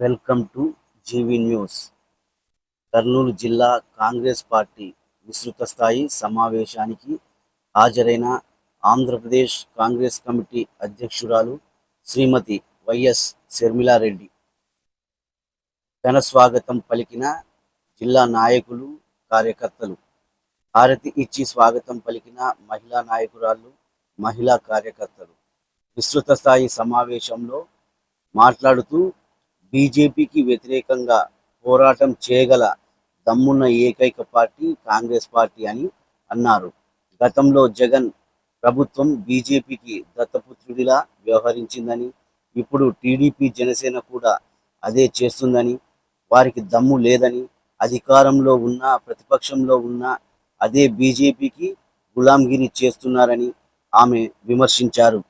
Welcome to GV news. Kurnool జిల్లా Congress party విస్తృత స్థాయి సమావేశానికి హాజరైన ఆంధ్రప్రదేశ్ కాంగ్రెస్ కమిటీ అధ్యక్షురాలు శ్రీమతి వైఎస్ శర్మిలారెడ్డి. ఘన స్వాగతం పలికిన జిల్లా నాయకులు కార్యకర్తలు. హారతి ఇచ్చి స్వాగతం పలికిన మహిళా నాయకురాలు మహిళా కార్యకర్తలు. విస్తృత స్థాయి సమావేశంలో మాట్లాడుతూ బీజేపీకి వ్యతిరేకంగా పోరాటం చేయగల దమ్మున్న ఏకైక పార్టీ కాంగ్రెస్ పార్టీ అని అన్నారు. గతంలో జగన్ ప్రభుత్వం బీజేపీకి దత్తపుత్రుడిలా వ్యవహరించిందని ఇప్పుడు టీడీపీ జనసేన కూడా అదే చేస్తుందని వారికి దమ్ము లేదని అధికారంలో ఉన్న ప్రతిపక్షంలో ఉన్నా అదే బీజేపీకి గులాంగిరి చేస్తున్నారని ఆమె విమర్శించారు.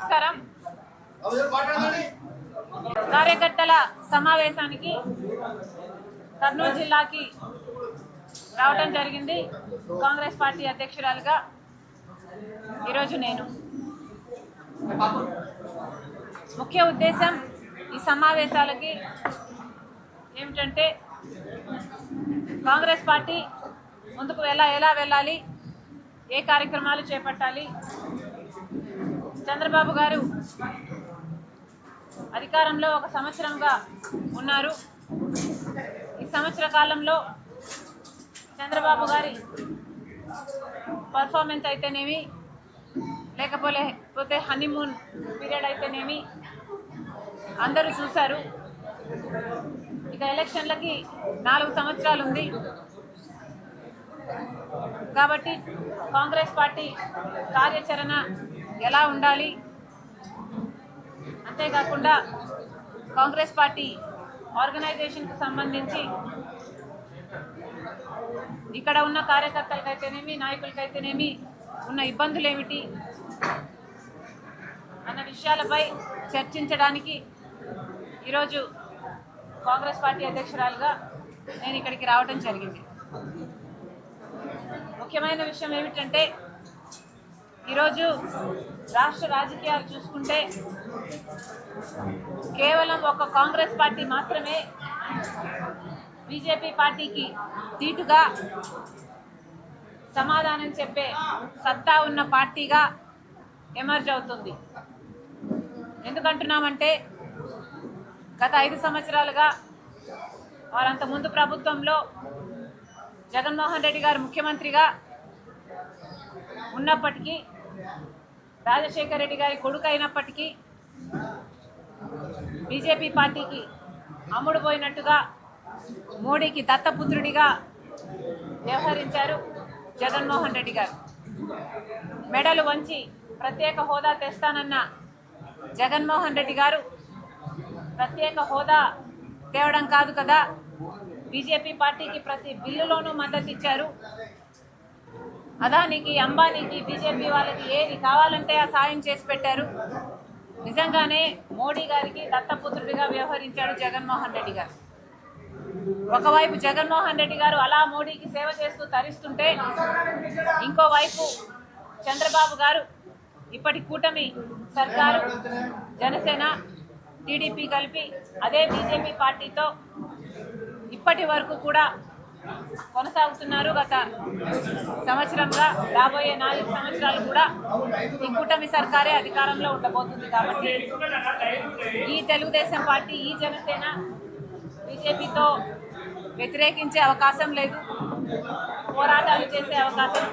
నమస్కారం. కార్యకర్తల సమావేశానికి కర్నూలు జిల్లాకి రావడం జరిగింది. కాంగ్రెస్ పార్టీ అధ్యక్షురాలుగా ఈరోజు నేను. ముఖ్య ఉద్దేశం ఈ సమావేశాలకి ఏమిటంటే కాంగ్రెస్ పార్టీ ముందుకు ఎలా ఎలా వెళ్ళాలి ఏ కార్యక్రమాలు చేపట్టాలి చంద్రబాబు గారు అధికారంలో ఒక సంవత్సరంగా ఉన్నారు. ఈ సంవత్సర కాలంలో చంద్రబాబు గారి పర్ఫార్మెన్స్ అయితేనేమి లేకపోతే పోతే హనీమూన్ పీరియడ్ అయితేనేమి అందరూ చూశారు. ఇక ఎలక్షన్లకి నాలుగు సంవత్సరాలు ఉంది. కాబట్టి కాంగ్రెస్ పార్టీ కార్యాచరణ ఎలా ఉండాలి? అంతేకాకుండా కాంగ్రెస్ పార్టీ ఆర్గనైజేషన్కి సంబంధించి ఇక్కడ ఉన్న కార్యకర్తలకైతేనేమి నాయకులకైతేనేమి ఉన్న ఇబ్బందులు ఏమిటి అన్న విషయాలపై చర్చించడానికి ఈరోజు కాంగ్రెస్ పార్టీ అధ్యక్షురాలుగా నేను ఇక్కడికి రావడం జరిగింది. ముఖ్యమైన విషయం ఏమిటంటే ఈరోజు రాష్ట్ర రాజకీయాలు చూసుకుంటే కేవలం ఒక కాంగ్రెస్ పార్టీ మాత్రమే బీజేపీ పార్టీకి దీటుగా సమాధానం చెప్పే సత్తా ఉన్న పార్టీగా ఎమర్జ్ అవుతుంది. ఎందుకంటున్నామంటే గత ఐదు సంవత్సరాలుగా వారంత ముందు ప్రభుత్వంలో జగన్మోహన్ రెడ్డి గారు ముఖ్యమంత్రిగా ఉన్నప్పటికీ రాజశేఖర రెడ్డి గారి కొడుకు అయినప్పటికీ బీజేపీ పార్టీకి అమ్ముడుపోయినట్టుగా మోడీకి దత్తపుత్రుడిగా వ్యవహరించారు జగన్మోహన్ రెడ్డి గారు. మెడలు వంచి ప్రత్యేక హోదా తెస్తానన్న జగన్మోహన్ రెడ్డి గారు ప్రత్యేక హోదా తేవడం కాదు కదా? బీజేపీ పార్టీకి ప్రతి బిల్లులోనూ మద్దతు ఇచ్చారు. అదానికి అంబానీకి బీజేపీ వాళ్ళకి ఏది కావాలంటే ఆ సాయం చేసి పెట్టారు. నిజంగానే మోడీ గారికి దత్తపుత్రుడిగా వ్యవహరించాడు జగన్మోహన్ రెడ్డి గారు. ఒకవైపు జగన్మోహన్ రెడ్డి గారు అలా మోడీకి సేవ చేస్తూ తరిస్తుంటే ఇంకోవైపు చంద్రబాబు గారు ఇప్పటి కూటమి సర్కారు జనసేన టీడీపీ కలిపి అదే బీజేపీ పార్టీతో ఇప్పటి వరకు కూడా కొనసాగుతున్నారు గత సంవత్సరంగా రాబోయే నాలుగు సంవత్సరాలు కూడా ఈ కూటమి సర్కారే అధికారంలో ఉండబోతుంది కాబట్టి ఈ తెలుగుదేశం పార్టీ ఈ జనసేన బీజేపీతో వ్యతిరేకించే అవకాశం లేదు. పోరాటాలు చేసే అవకాశం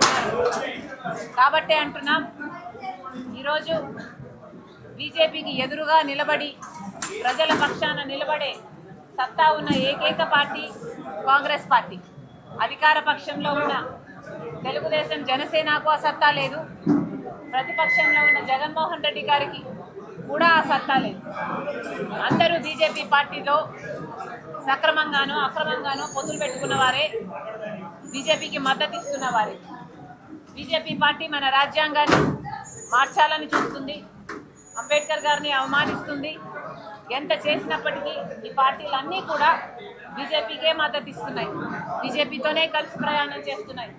కాబట్టే అంటున్నాం ఈరోజు బీజేపీకి ఎదురుగా నిలబడి ప్రజల పక్షాన నిలబడే సత్తా ఉన్న ఏకైక పార్టీ కాంగ్రెస్ పార్టీ. అధికార పక్షంలో ఉన్న తెలుగుదేశం జనసేనకు ఆ సత్తా లేదు. ప్రతిపక్షంలో ఉన్న జగన్మోహన్ రెడ్డి గారికి కూడా ఆ సత్తా లేదు. అందరూ బీజేపీ పార్టీలో సక్రమంగానో అక్రమంగానో పొత్తులు పెట్టుకున్న వారే బీజేపీకి మద్దతు ఇస్తున్న వారే. బీజేపీ పార్టీ మన రాజ్యాంగాన్ని మార్చాలని చూస్తుంది. అంబేద్కర్ గారిని అవమానిస్తుంది. ఎంత చేసినప్పటికీ ఈ పార్టీలన్నీ కూడా బీజేపీకే మద్దతు ఇస్తున్నాయి. బీజేపీతోనే కలిసి ప్రయాణం చేస్తున్నాయి.